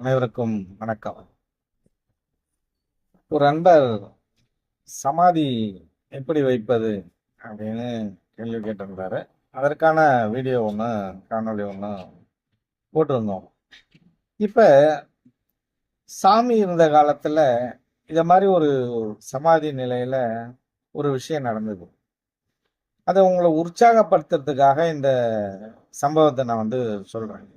அனைவருக்கும் வணக்கம். ஒரு அன்பர் சமாதி எப்படி வைப்பது அப்படின்னு கேள்வி கேட்டிருந்தாரு. அதற்கான வீடியோ ஒன்று காணொலி ஒன்று போட்டிருந்தோம். இப்போ சாமி இருந்த காலத்தில் இதை மாதிரி ஒரு சமாதி நிலையில் ஒரு விஷயம் நடந்தது. அதை உங்களை உற்சாகப்படுத்துறதுக்காக இந்த சம்பவத்தை நான் வந்து சொல்கிறேன்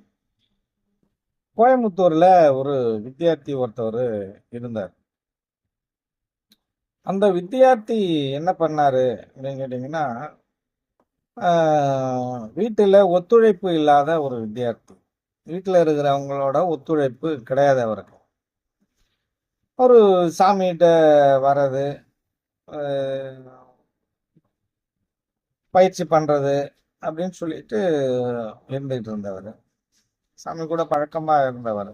கோயம்புத்தூர்ல ஒரு வித்தியார்த்தி ஒருத்தவர் இருந்தார். அந்த வித்தியார்த்தி என்ன பண்ணாரு அப்படின்னு கேட்டிங்கன்னா வீட்டில் வீட்டுல ஒத்துழைப்பு இல்லாத ஒரு வித்தியார்த்தி. வீட்டில் இருக்கிறவங்களோட ஒத்துழைப்பு கிடையாது அவருக்கு. ஒரு சாமிகிட்ட வர்றது பயிற்சி பண்றது அப்படின்னு சொல்லிட்டு இருந்துகிட்டு இருந்தவர். சாமி கூட பழக்கமா இருந்தவர்.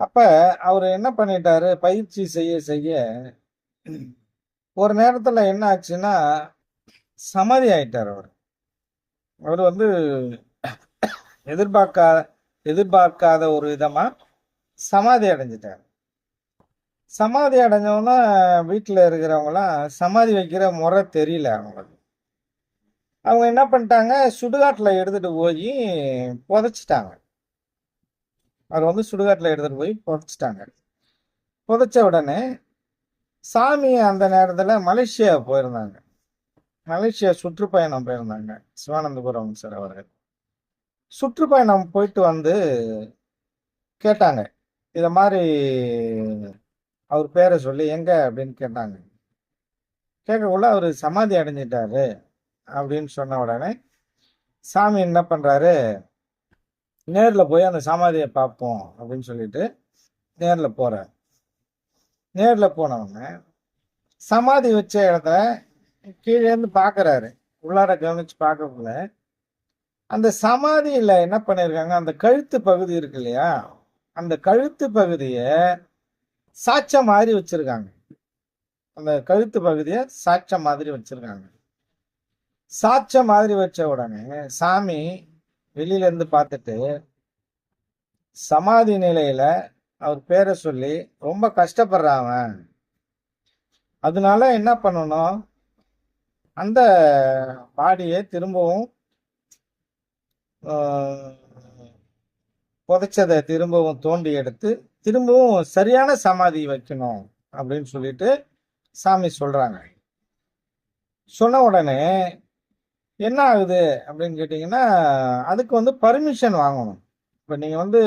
அப்ப அவர் என்ன பண்ணிட்டாரு? பயிற்சி செய்ய செய்ய ஒரு நேரத்துல என்ன ஆச்சுன்னா சமாதி ஆயிட்டார் அவர். அவர் வந்து எதிர்பார்க்காத எதிர்பார்க்காத ஒரு விதமா சமாதி அடைஞ்சிட்டார். சமாதி அடைஞ்சவங்கன்னா வீட்டில் இருக்கிறவங்களாம் சமாதி வைக்கிற முறை தெரியல அவங்களுக்கு. அவங்க என்ன பண்ணிட்டாங்க சுடுகாட்டில் எடுத்துகிட்டு போய் புதைச்சிட்டாங்க. அவர் வந்து சுடுகாட்டில் எடுத்துட்டு போய் புதைச்சிட்டாங்க. புதைச்ச உடனே சாமி அந்த நேரத்தில் மலேசியா போயிருந்தாங்க. மலேசியா சுற்றுப்பயணம் போயிருந்தாங்க சிவானந்தபுரம் சார் அவர்கள். சுற்றுப்பயணம் போயிட்டு வந்து கேட்டாங்க இதை மாதிரி அவர் பேரை சொல்லி எங்க? அப்படின்னு கேட்டாங்க. கேட்கக்குள்ள அவர் சமாதி அடைஞ்சிட்டாரு. அப்படின்னு சொன்ன உடனே சாமி என்ன பண்றாரு? நேர்ல போய் அந்த சமாதியை பார்ப்போம் அப்படின்னு சொல்லிட்டு நேர்ல போகிறார் நேர்ல போனவங்க சமாதி வச்ச இடத்துல கீழே இருந்து பாக்குறாரு உள்ளார கவனிச்சு பார்க்கக்குள்ள அந்த சமாதியில என்ன பண்ணியிருக்காங்க அந்த கழுத்து பகுதி இருக்கு இல்லையா? அந்த கழுத்து பகுதியை சாட்சம் மாதிரி வச்சிருக்காங்க. அந்த கழுத்து பகுதியை சாட்சம் மாதிரி வச்சிருக்காங்க. சாட்ச மாதிரி வச்ச உடனே சாமி வெளியில இருந்து பார்த்துட்டு சமாதி நிலையில அவர் பேரை சொல்லி ரொம்ப கஷ்டப்படுறான். அவன் அதனால என்ன பண்ணணும்? அந்த பாடியை திரும்பவும் புதைச்சதை திரும்பவும் தோண்டி எடுத்து திரும்பவும் சரியான சமாதி வைக்கணும் அப்படின்னு சொல்லிட்டு சாமி சொல்றாங்க. சொன்ன உடனே என்ன ஆகுது அப்படின்னு கேட்டிங்கன்னா அதுக்கு வந்து பர்மிஷன் வாங்கணும். இப்போ நீங்கள் வந்து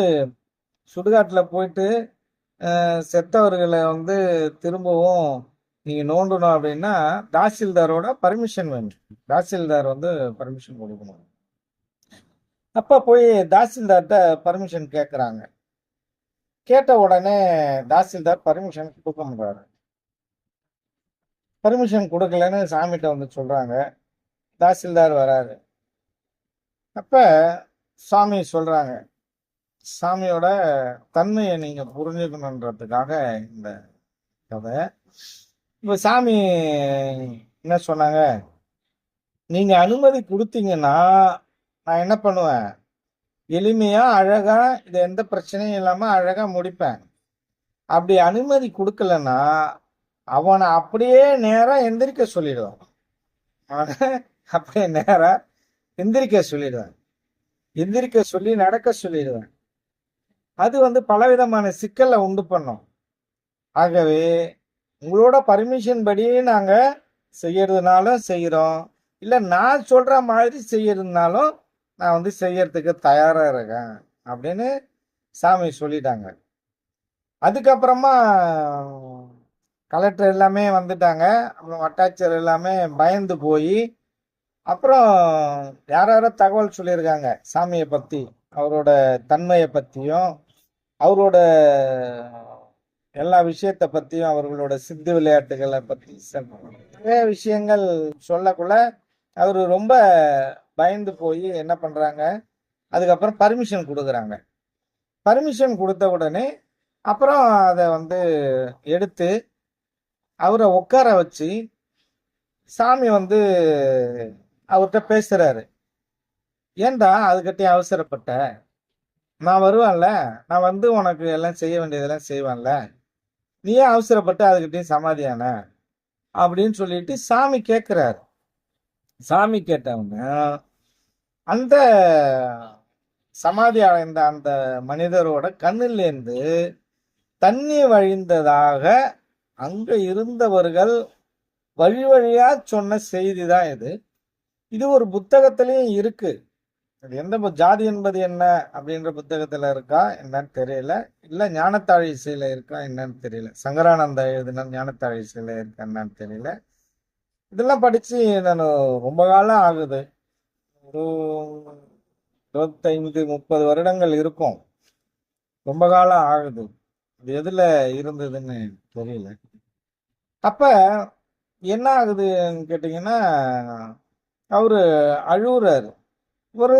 சுடுகாட்டில் போயிட்டு செத்தவர்களை வந்து திரும்பவும் நீங்கள் நோண்டணும் அப்படின்னா தாசில்தாரோட பர்மிஷன் வேணும் தாசில்தார் வந்து பர்மிஷன் கொடுக்கணும். அப்போ போய் தாசில்தார்கிட்ட பர்மிஷன் கேட்குறாங்க கேட்ட உடனே தாசில்தார் பர்மிஷன் கொடுக்க முடியாது பர்மிஷன் கொடுக்கலன்னு சாமிகிட்ட வந்து சொல்கிறாங்க தாசில்தார் வராரு. அப்ப சாமி சொல்றாங்க சாமியோட தன்மையை நீங்க புரிஞ்சுக்கணுன்றதுக்காக இந்த கதை. இப்ப சாமி என்ன சொன்னாங்க நீங்க அனுமதி கொடுத்தீங்கன்னா நான் என்ன பண்ணுவேன்? எளிமையா அழகா இது எந்த பிரச்சனையும் இல்லாம அழகா முடிப்பேன். அப்படி அனுமதி கொடுக்கலன்னா அவனை அப்படியே நேராக எந்திரிக்க சொல்லிடுவான். அப்படியே நேராக எந்திரிக்க சொல்லிடுவேன். எந்திரிக்க சொல்லி நடக்க சொல்லிடுவேன். அது வந்து பலவிதமான சிக்கலை உண்டு பண்ணும். ஆகவே உங்களோட பர்மிஷன் படி நாங்கள் செய்யறதுனாலும் செய்கிறோம் இல்லை நான் சொல்கிற மாதிரி செய்யறதுனாலும் நான் வந்து செய்யறதுக்கு தயாராக இருக்கேன் அப்படின்னு சாமி சொல்லிட்டாங்க. அதுக்கப்புறமா கலெக்டர் எல்லாமே வந்துட்டாங்க. அப்புறம் வட்டாட்சியர் எல்லாமே பயந்து போய் அப்புறம் யார் யாரோ தகவல் சொல்லியிருக்காங்க சாமியை பற்றி அவரோட தன்மையை பற்றியும் அவரோட எல்லா விஷயத்தை பற்றியும் அவர்களோட சித்து விளையாட்டுகளை பற்றி நிறைய விஷயங்கள் சொல்லக்குள்ள அவர் ரொம்ப பயந்து போய் என்ன பண்ணுறாங்க அதுக்கப்புறம் பர்மிஷன் கொடுக்குறாங்க. பர்மிஷன் கொடுத்த உடனே அப்புறம் அதை வந்து எடுத்து அவரை உட்கார வச்சு சாமி வந்து அவர்கிட்ட பேசுறாரு. ஏண்டா அதுக்கிட்டே அவசரப்பட்ட? நான் வருவேன்ல. நான் வந்து உனக்கு எல்லாம் செய்ய வேண்டியதெல்லாம் செய்வேன்ல. நீ ஏன் அவசரப்பட்டு அதுக்கிட்டையும் சமாதியான? அப்படின்னு சொல்லிட்டு சாமி கேட்குறாரு சாமி கேட்டவங்க அந்த சமாதி அடைந்த அந்த மனிதரோட கண்ணிலேருந்து தண்ணி வழிந்ததாக அங்கே இருந்தவர்கள் வழி வழியாக சொன்ன செய்தி தான் இது. இது ஒரு புத்தகத்திலையும் இருக்கு. அது எந்த ஜாதி என்பது என்ன அப்படின்ற புத்தகத்துல இருக்கா என்னன்னு தெரியல. இல்ல ஞானத்தாழ் இசையில இருக்கா என்னன்னு தெரியல. சங்கரானந்தா எழுதின ஞானத்தாழ் இசையில இருக்கா என்னன்னு தெரியல. இதெல்லாம் படிச்சு நான் ரொம்ப காலம் ஆகுது. ஒரு இருபத்தைந்து முப்பது வருடங்கள் இருக்கும். ரொம்ப காலம் ஆகுது. இது எதுல இருந்ததுன்னு தெரியல. அப்ப என்ன ஆகுதுன்னு கேட்டிங்கன்னா அவர் அழுகுறாரு. ஒரு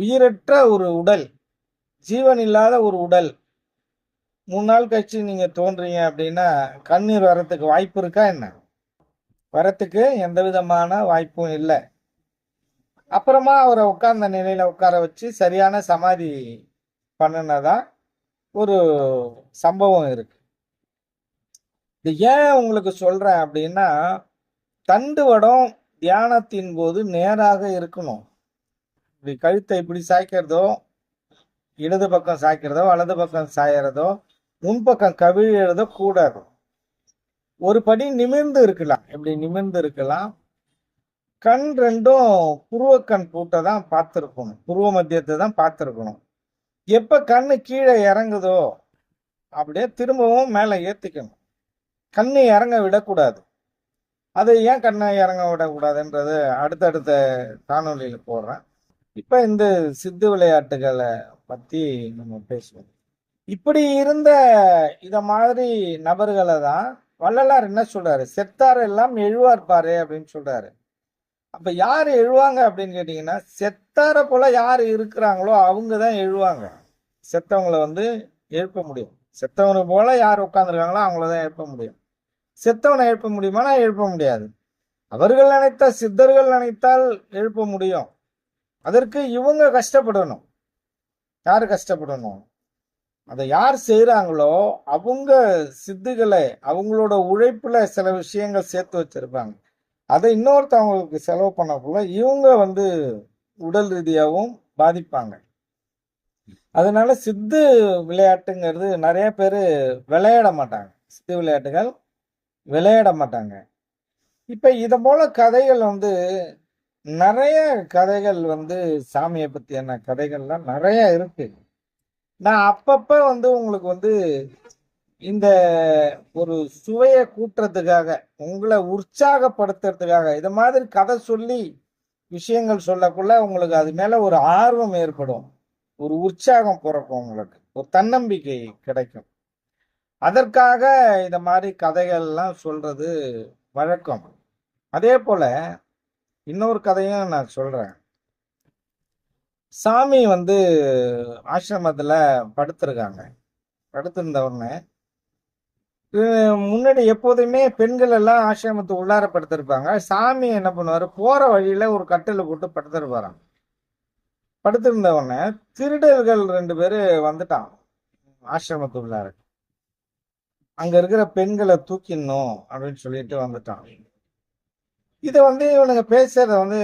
உயிரற்ற ஒரு உடல் ஜீவன் இல்லாத ஒரு உடல். மூணு நாள் கழிச்சு நீங்க தோன்றீங்க அப்படின்னா கண்ணீர் வரத்துக்கு வாய்ப்பு இருக்கா என்ன? வரத்துக்கு எந்த விதமான வாய்ப்பும் இல்லை. அப்புறமா அவரை உட்கார்ந்த நிலையில உட்கார வச்சு சரியான சமாதி பண்ணினதான் ஒரு சம்பவம் இருக்கு. இது ஏன் உங்களுக்கு சொல்றேன் அப்படின்னா தண்டுவடம் தியானத்தின் போது நேராக இருக்கணும். இப்படி கழுத்தை இப்படி சாய்க்கிறதோ இடது பக்கம் சாய்க்கிறதோ வலது பக்கம் சாயறதோ முன்பக்கம் கவிழறதோ கூடாது ஒரு படி நிமிர்ந்து இருக்கலாம். இப்படி நிமிர்ந்து இருக்கலாம். கண் ரெண்டும் புருவக்கண் பூட்டை தான் பார்த்துருக்கணும். புருவ மத்தியத்தை தான் பார்த்துருக்கணும். எப்போ கண்ணு கீழே இறங்குதோ அப்படியே திரும்பவும் மேலே ஏற்றிக்கணும் கண்ணு இறங்க விடக்கூடாது. அது ஏன் கண்ணை இறங்க விடக்கூடாதுன்றது அடுத்தடுத்த காணொலியில் போடுறேன். இப்போ இந்த சித்து விளையாட்டுகளை பற்றி நம்ம பேசுவோம். இப்படி இருந்த இத மாதிரி நபர்களை தான் வள்ளலார் என்ன சொல்றாரு? செத்தார் எல்லாம் எழுவார் பாரு அப்படின்னு சொல்றாரு. அப்ப யார் எழுவாங்க அப்படின்னு கேட்டீங்கன்னா செத்தார போல யார் இருக்கிறாங்களோ அவங்க தான் எழுவாங்க. செத்தவங்களை வந்து எழுப்ப முடியும். செத்தவங்க போல யார் உட்காந்துருக்காங்களோ அவங்கள தான் எழுப்ப முடியும். செத்தவனை எழுப்ப முடியுமானா எழுப்ப முடியாது. அவர்கள் நினைத்த சித்தர்கள் நினைத்தால் எழுப்ப முடியும். அதற்கு இவங்க கஷ்டப்படணும். யார் கஷ்டப்படணும்? அதை யார் செய்கிறாங்களோ அவங்க சித்துகளை அவங்களோட உழைப்பில் சில விஷயங்கள் சேர்த்து வச்சிருப்பாங்க. அதை இன்னொருத்தவங்களுக்கு செலவு பண்ணக்குள்ள இவங்க வந்து உடல் ரீதியாகவும் பாதிப்பாங்க. அதனால சித்து விளையாட்டுங்கிறது நிறைய பேர் விளையாட மாட்டாங்க. சித்து விளையாட்டுகள் விளையாட மாட்டாங்க. இப்போ இது போல கதைகள் வந்து நிறைய கதைகள் வந்து சாமியை பற்றியான கதைகள்லாம் நிறைய இருக்கு. நான் அப்பப்போ வந்து உங்களுக்கு வந்து இந்த ஒரு சுவையை கூட்டுறதுக்காக உங்களை உற்சாகப்படுத்துறதுக்காக இது மாதிரி கதை சொல்லி விஷயங்கள் சொல்லக்குள்ள உங்களுக்கு அது மேலே ஒரு ஆர்வம் ஏற்படும். ஒரு உற்சாகம் பிறக்கும் உங்களுக்கு. ஒரு தன்னம்பிக்கை கிடைக்கும். அதற்காக இந்த மாதிரி கதைகள்லாம் சொல்றது வழக்கம். அதே போல இன்னொரு கதையும் நான் சொல்றேன். சாமி வந்து ஆசிரமத்தில் படுத்திருக்காங்க. படுத்திருந்த உடனே முன்னாடி எப்போதுமே பெண்கள் எல்லாம் ஆசிரமத்து உள்ளார படுத்திருப்பாங்க. சாமி என்ன பண்ணுவார்? போற வழியில ஒரு கட்டில் போட்டு படுத்திருப்பாராம். படுத்திருந்த உடனே திருடர்கள் ரெண்டு பேர் வந்துட்டான் ஆசிரமத்து உள்ளார. அங்க இருக்கிற பெண்களை தூக்கிடணும் அப்படின்னு சொல்லிட்டு வந்துட்டான். இதை வந்து இவனுங்க பேசுறத வந்து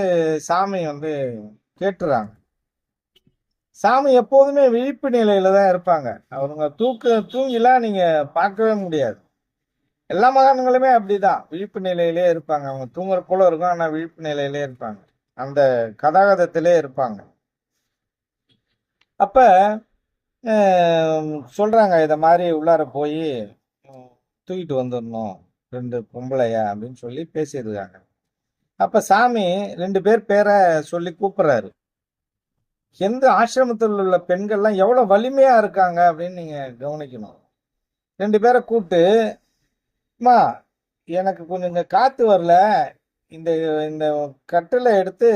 சாமி வந்து கேட்டுறாங்க. சாமி எப்போதுமே விழிப்பு நிலையில தான் இருப்பாங்க. அவங்க தூக்க தூங்கிலாம் நீங்க பார்க்கவே முடியாது. எல்லா மகான்களுமே அப்படிதான். விழிப்பு நிலையிலே இருப்பாங்க. அவங்க தூங்குற போல இருக்கும் ஆனா விழிப்பு நிலையிலே இருப்பாங்க. அந்த கதாகதத்திலே இருப்பாங்க. அப்ப சொல்றாங்க இத மாதிரி உள்ளார போய் தூக்கிட்டு வந்துடணும் ரெண்டு பொம்பளையா அப்படின்னு சொல்லி பேசியிருக்காங்க. அப்ப சாமி ரெண்டு பேர் பேரை சொல்லி கூப்பிடுறாரு. எந்த ஆசிரமத்தில் உள்ள பெண்கள்லாம் எவ்வளோ வலிமையாக இருக்காங்க அப்படின்னு நீங்கள் கவனிக்கணும். ரெண்டு பேரை கூப்பிட்டு அம்மா எனக்கு கொஞ்சம் இங்கே காற்று வரல. இந்த இந்த கட்டில எடுத்து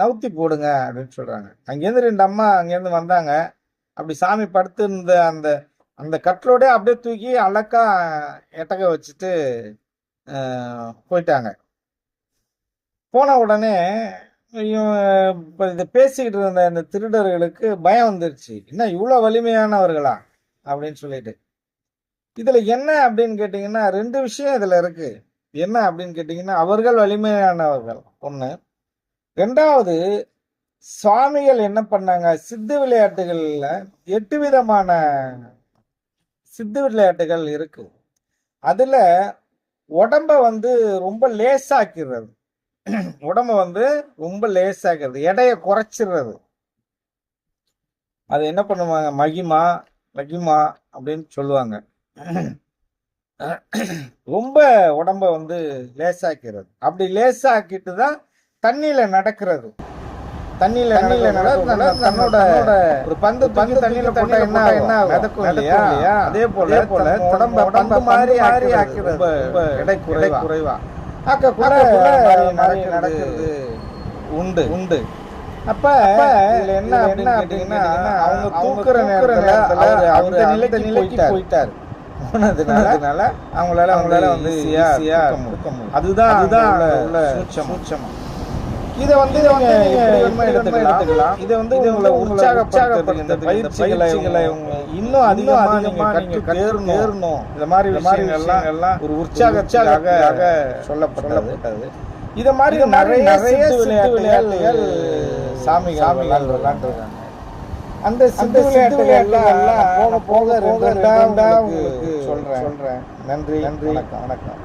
நவுத்தி போடுங்க அப்படின்னு சொல்கிறாங்க அங்கேருந்து ரெண்டு அம்மா அங்கேருந்து வந்தாங்க. அப்படி சாமி படுத்து இருந்த அந்த அந்த கட்டிலோட அப்படியே தூக்கி அழக்கா எட்டக வச்சுட்டு போயிட்டாங்க. போன உடனே இப்போ இதை பேசிக்கிட்டு இருந்த இந்த திருடர்களுக்கு பயம் வந்துருச்சு. என்ன இவ்வளோ வலிமையானவர்களா? அப்படின்னு சொல்லிட்டு. இதில் என்ன அப்படின்னு கேட்டிங்கன்னா ரெண்டு விஷயம் இதில் இருக்குது என்ன அப்படின்னு கேட்டிங்கன்னா அவர்கள் வலிமையானவர்கள். ஒன்று ரெண்டாவது சுவாமிகள் என்ன பண்ணாங்க? சித்து விளையாட்டுகளில் எட்டு விதமான சித்து விளையாட்டுகள் இருக்கு. அதுல உடம்ப வந்து ரொம்ப லேசாக்கிறது. உடம்ப வந்து ரொம்ப லேசாக்கிறது. எடையை குறைச்சிடுறது அது என்ன பண்ணுவாங்க? மகிமா மகிமா அப்படின்னு சொல்லுவாங்க. ரொம்ப உடம்ப வந்து லேசாக்கிறது. அப்படி லேசாக்கிட்டு தான் தண்ணியில நடக்கிறது. தண்ணியில தண்ணியில தன்னோட ஒரு பந்து பந்து தண்ணியில போட்டா என்ன என்ன மிதக்கும் இல்லையா? அதே போல போல உடம்ப உடம்ப மாதிரி ஆக்கி ஆக்கிறது. எடை குறை குறைவா ஆக்கக்குள்ள நிறைய நடக்கிறது. உண்டு. உண்டு. அப்ப இதுல என்ன அப்படின்னு கேட்டீங்கன்னா அவங்க தூக்குற நேரத்துல அந்த நிலைக்கு நிலைக்கு போயிட்டாரு. போனதுனால அவங்களால அவங்களால வந்து அதுதான் அதுதான் உள்ள சூட்சம் இதை வந்து வேணுமா எடுத்துக்கலாம். இதை வந்து உங்களை உற்சாகப்படுத்துறது இந்த பயிற்சிகளை இன்னும் அதிகமா நீங்க கற்று தேரணும் இந்த மாதிரி விஷயங்கள்லாம் எல்லாம் ஒரு உற்சாகத்தாக சொல்லப்பட்டது. இத மாதிரி நிறைய நிறைய விளையாட்டுகள் சாமி சாமிகள் விளையாண்டுருக்காங்க அந்த சித்து விளையாட்டுகள் எல்லாம் போக போக ரெண்டு சொல்றேன். சொல்றேன். நன்றி. நன்றி. வணக்கம் வணக்கம்.